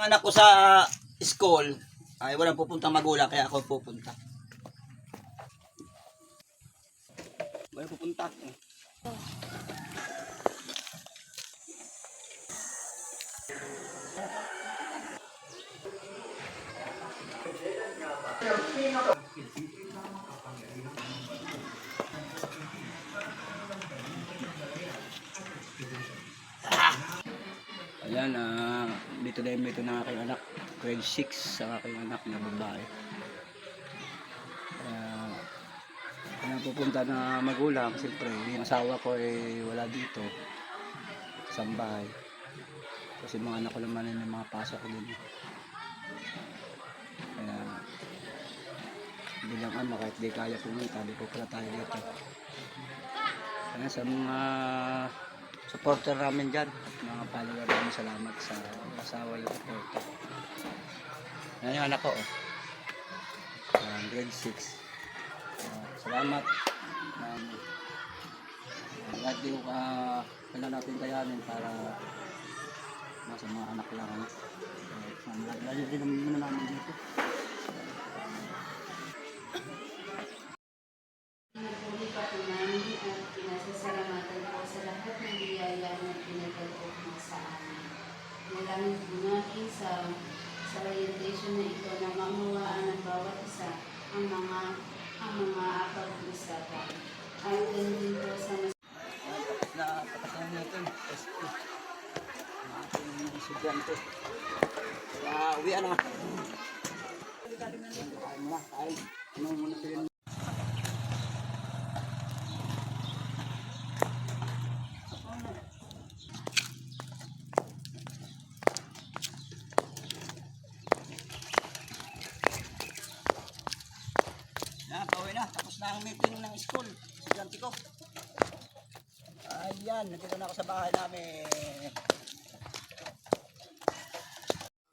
Ang anak ko sa school, ay walang pupuntang magulang, kaya ako pupunta. Walang pupunta. Ayan, ah, dito na yung dito ng aking anak. Grade 6 sa aking anak na babae. Kaya, kaya pupunta na magulang, siyempre, yung asawa ko eh wala dito. Sa bahay. Kasi mga anak ko naman yung mga pasok din. Kaya, bilang ano, kahit di kaya pumunta, di po pala tayo dito. Kaya sa mga supporter namin dyan, mga follower namin, salamat sa asawa yung supporter. Yan yung anak ko, oh. Ah, grade 6. Ah, salamat. Um, lahat din ko ka kailan natin kayanin para nasa mga anak lang. Ano? Uh, lalo din naman namin dito. Sa orientation na ito na mamawaan ng bawat isa ang mga ang mga pag-uusapan. At ganun din po sa mas Tapos na, tapos na natin. SP. Ang ating estudyante. Kaya, uwi na. Kain mo na, kain. Ano muna sila Yan, pauwi na. Tapos na ang meeting ng school. Estudyante ko. Ayan, nandito na ako sa bahay namin.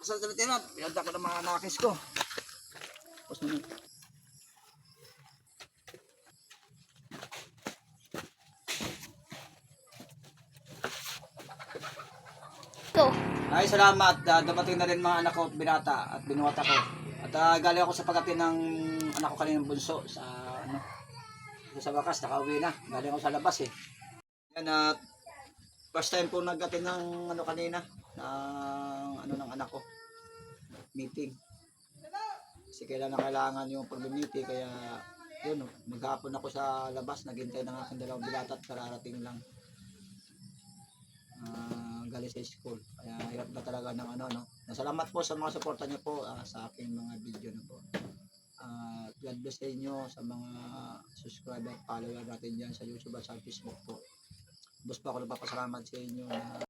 Sa dito na, pinagda ko ng mga nakis ko. Tapos naman. Ay, salamat. Ah, dumating na rin mga anak ko at binata at binuhat ako. At ah, galing ako sa pagkatin ng anak ko kaninang bunso sa ano, sa bakas, nakauwi na. Galing ako sa labas eh. Yan at first time po nag-attend ng ano kanina ng ano ng anak ko. Meeting. Kasi kailan na kailangan yung pag-meeting kaya yun, oh, maghapon ako sa labas, naghintay ng aking dalawang binata at kararating lang. Ah, galing sa school. Kaya hirap na talaga ng ano, no. Nasalamat po sa mga suporta niyo po ah, sa aking mga video na po. Ah, God bless sa inyo sa mga subscriber, follower natin dyan sa YouTube at sa Facebook po. Bus po ako nagpapasalamat sa inyo na